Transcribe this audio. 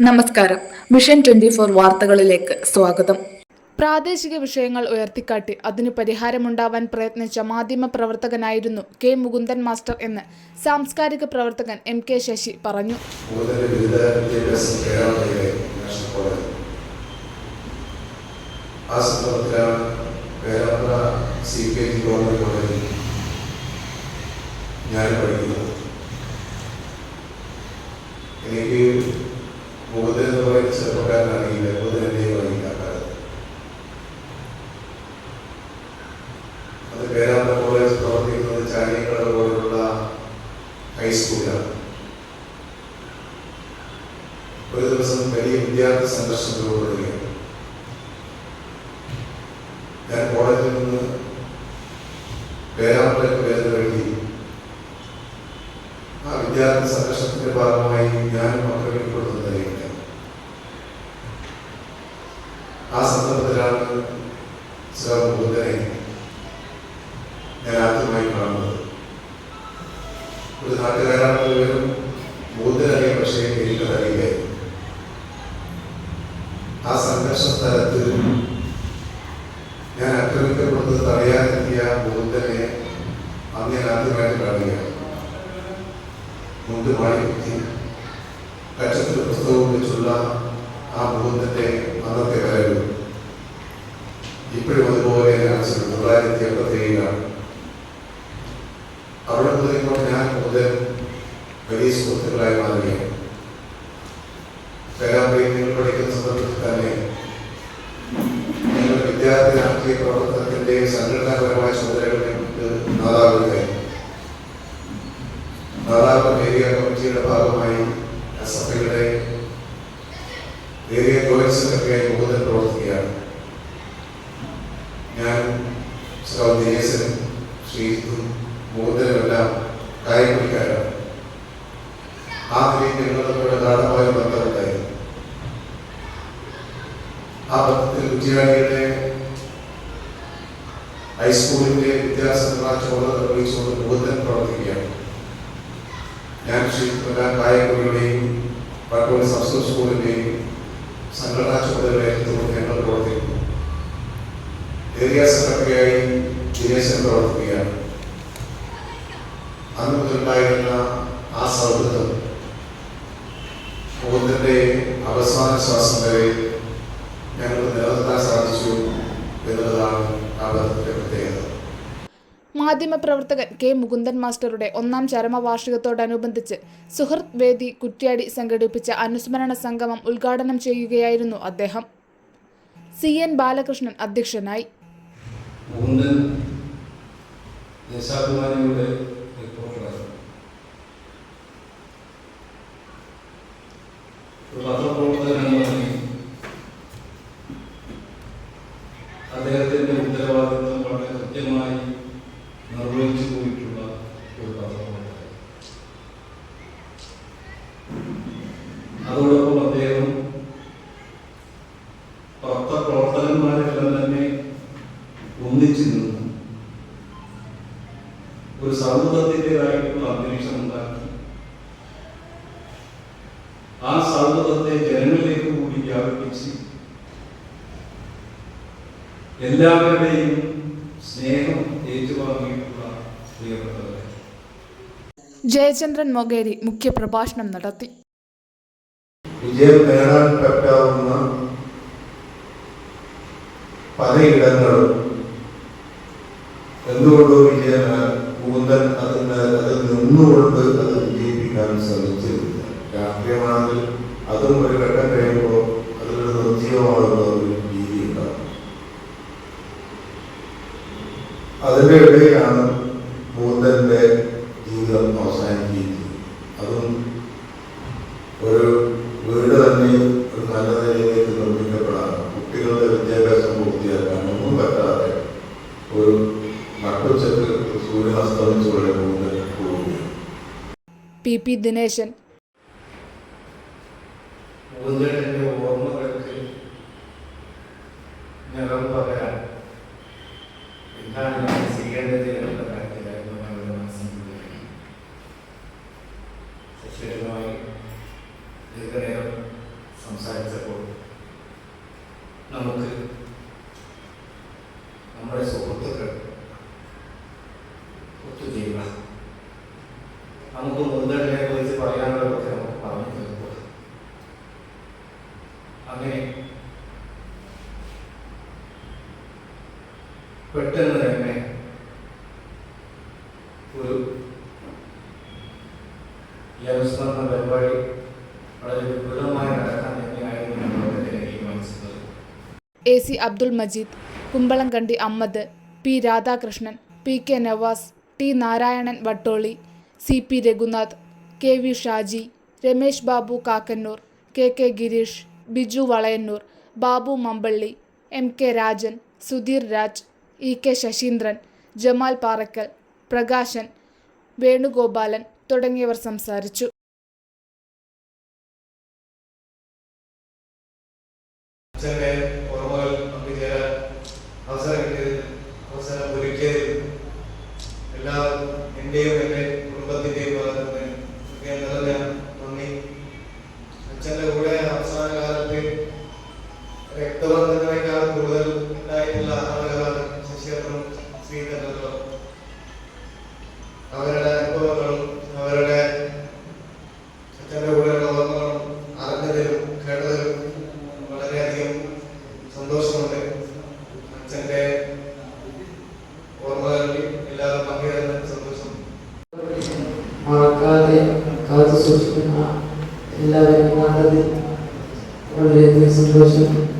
നമസ്കാരം. Mission twenty four വാർത്തകളിലേക്ക് സ്വാഗതം. പ്രാദേശിക വിഷയങ്ങൾ ഉയർത്തിക്കാട്ടി അതിന് പരിഹാരമുണ്ടാവാൻ പ്രയത്നിച്ച മാധ്യമ പ്രവർത്തകനായിരുന്നു കെ മുകുന്ദൻ മാസ്റ്റർ എന്ന് സാംസ്കാരിക പ്രവർത്തകൻ എം കെ ശശി പറഞ്ഞു. ആ സന്ദർഭത്തിലാണ് Perambra C P H government കോളേജിൽ ഞാൻ പഠിക്കുന്നത് എനിക്ക് മുഖത്തിൽ എന്ന് പറയുന്ന ചെറുപ്പക്കാരനാണെങ്കിൽ അത് പേരാമ്പ്ര കോളേജ് പ്രവർത്തിക്കുന്നത് ചാലിയക്കട പോലുള്ള ഹൈസ്കൂളിലാണ് ഒരു ദിവസം വലിയ വിദ്യാർത്ഥി സംഘർഷം രൂപപ്പെടുകയാണ് ഞാൻ കോളേജിൽ നിന്ന് പേരാമ്പ്രയ്ക്ക് വേദന ആ വിദ്യാർത്ഥി സംഘർഷത്തിന്റെ ഭാഗമായി ഞാനും മക്കളിൽ ആ സന്ദർഭത്തിലാണ് സർ ഞാൻ ആദ്യമായി കാണുന്നത്. ഒരു നാട്ടുകാരാണെന്ന് വിവരം ബുദ്ധനറിയാം പക്ഷേ എനിക്കതറിയില്ലായിരുന്നു ആ സംഘർഷ സ്ഥലത്ത് ഞാൻ അക്രമിക്കപ്പെടുന്നത് തടയാനെത്തിയ ബുദ്ധനെ അന്ന് ഞാൻ ആദ്യമായിട്ട് കാണുകയാണ്. മുണ്ട് മാടിക്കുത്തി കച്ചത്തിൽ പുസ്തകവും വെച്ചുള്ള ആ ബുദ്ധന്റെ അന്നത്തെ വരവ് ഇപ്പോഴും അതുപോലെ മനസ്സിൽ തൊള്ളായിരത്തി എൺപത്തി ഏഴിലാണ് അവിടെ മുതൽ ഇങ്ങോട്ട് ഞാൻ മുതൽ വലിയ സുഹൃത്തുക്കളായി മാറുകയാണ്. കലാപ്രേമികൾ പഠിക്കുന്ന സന്ദർഭത്തിൽ തന്നെ ഞങ്ങൾ വിദ്യാർത്ഥി രാഷ്ട്രീയ പ്രവർത്തനത്തിന്റെ സംഘടനാപരമായ ചുമതലകൾ നിങ്ങൾക്ക് നാദാവുകയായി നാദാപുരം ഏരിയ കമ്മിറ്റിയുടെ ഭാഗമായി സഭയുടെ ഏരിയ ജോയിന്റ് സെക്രട്ടറിയായി മുകുന്ദൻ പ്രവർത്തിക്കുകയാണ് ഞാൻ ശ്രീ ദിനേശനും ശ്രീജിത്തും മുകുന്ദനുമെല്ലാം കായംകുടിക്കാരാണ് ആ നിലയിൽ ഞങ്ങളുടെ ഗാഠമായ ബന്ധമുണ്ടായിരുന്നു ആ ബന്ധത്തിൽ കുറ്റിയാടിയുടെ ഹൈസ്കൂളിന്റെ വിദ്യാസംഘടനാ ചുമതല നിർവഹിച്ചുകൊണ്ട് മുകുന്ദൻ പ്രവർത്തിക്കുകയാണ്. ഞാൻ ശ്രീകുമാര കായംകുടിയുടെയും പട്ടോളി സംസ്കൃത സ്കൂളിന്റെയും സംഘടനാ ചുമതല ഞങ്ങൾ പ്രവർത്തിക്കുന്നു. ഏരിയ സെക്രട്ടറിയായി ദിനേശൻ പ്രവർത്തിക്കുകയാണ് അന്ന് മുതലുണ്ടായിരുന്ന ആ സൗഹൃദം മുകുന്ദന്റെ അവസാന ശ്വാസം വരെ ഞങ്ങൾക്ക് നിലനിർത്താൻ സാധിച്ചു എന്നുള്ളതാണ് അവരുടെ പ്രത്യേകത. മാധ്യമപ്രവർത്തകൻ കെ മുകുന്ദൻ മാസ്റ്ററുടെ ഒന്നാം ചരമവാർഷികത്തോടനുബന്ധിച്ച് സുഹൃത്ത് വേദി കുറ്റ്യാടി സംഘടിപ്പിച്ച അനുസ്മരണ സംഗമം ഉദ്ഘാടനം ചെയ്യുകയായിരുന്നു അദ്ദേഹം. സി എൻ ബാലകൃഷ്ണൻ അധ്യക്ഷനായി. മുകുന്ദൻ ദേശാഭിമാനിയുടെ റിപ്പോർട്ടറാണ് ഒരു പത്രപ്രവർത്തകൻ ഒരു സൗഹൃദത്തിന്റെതായിട്ടുള്ള അന്തരീക്ഷം ഉണ്ടാക്കി. ആ സൗഹൃദത്തെ ജനങ്ങളിലേക്ക് കൂടി വ്യാപിപ്പിച്ച് എല്ലാവരുടെയും സ്നേഹം ഏറ്റുവാങ്ങിയിട്ടുള്ള പ്രിയപ്പെട്ടവരെ. ജയചന്ദ്രൻ മൊകേരി മുഖ്യപ്രഭാഷണം നടത്തി. വിജയം നേടാൻ പറ്റാവുന്ന പലയിടങ്ങളും അതും ഒരു ഘട്ടം കഴിയുമ്പോൾ അതൊരു നിർജീവമാകുന്ന ഒരു രീതി ഉണ്ടാകും. അതിന്റെ ഇടയിലാണ് മൂന്നന്റെ ജീവിതം അവസാനിക്കുന്നത് അതും ഒരു വീട് തന്നെ ഒരു നല്ല നിലയിലേക്ക് നിർമ്മിക്കപ്പെടാൻ കുട്ടികളുടെ വിദ്യാഭ്യാസം പൂർത്തിയാക്കാൻ ഒന്നും പറ്റാതെ ഒരു നട്ടുച്ചക്ക് സൂര്യൻ അസ്തമിച്ചു മൂന്നൻ പോവുകയാണ് പി പി ദിനേശൻ മുകുന്ദന്റെ ഓർമ്മകൾക്ക് നിറം പകരാൻ എന്താണ് ഞാൻ ചെയ്യേണ്ടത് എന്നുള്ള കാര്യത്തിലായിരുന്നു ഞങ്ങളുടെ മനസ്സിൽ ശശികരമായി ദീർഘനേരം നമുക്ക് നമ്മുടെ സുഹൃത്തുക്കൾ ഒത്തുചേരുക. നമുക്ക് പെട്ടെന്ന് തന്നെ ഒരു ഈ അനുസ്മരണ പരിപാടി വളരെ വിപുലമായി നടക്കാൻ തന്നെയായിരുന്നു A C Abdul Majeed Kumbalamkandi Ammad P. Radhakrishnan P. K. Navas T. Narayanan Vattoli C. P. Raghunath K. V. Shaji Ramesh Babu Kakkannur K. K. Girish Biju Valayannur Babu Mampally M. K. Rajan Sudheer Raj E K Sasindran Jamal Parakkal Prakashan Venugopalan തുടങ്ങിയവർ സംസാരിച്ചു. ഓർമ്മകൾ അവസരം കിട്ടിയതിൽ അവസരം ഒരുക്കിയതിൽ എല്ലാവർക്കും എന്റെയും എന്റെ അവരുടെ അനുഭവങ്ങളും അവരുടെ അച്ഛന്റെ കൂടെയുള്ള ഓർമ്മകളും അറിഞ്ഞതിലും കേട്ടതിലും വളരെയധികം സന്തോഷമുണ്ട്. അച്ഛന്റെ ഓർമ്മകളിൽ എല്ലാവരും പങ്കുചേരുന്ന സന്തോഷം. മറക്കാതെ കാത്തു സൂക്ഷിക്കുന്ന എല്ലാവരും കണ്ടതിൽ വളരെയധികം സന്തോഷം.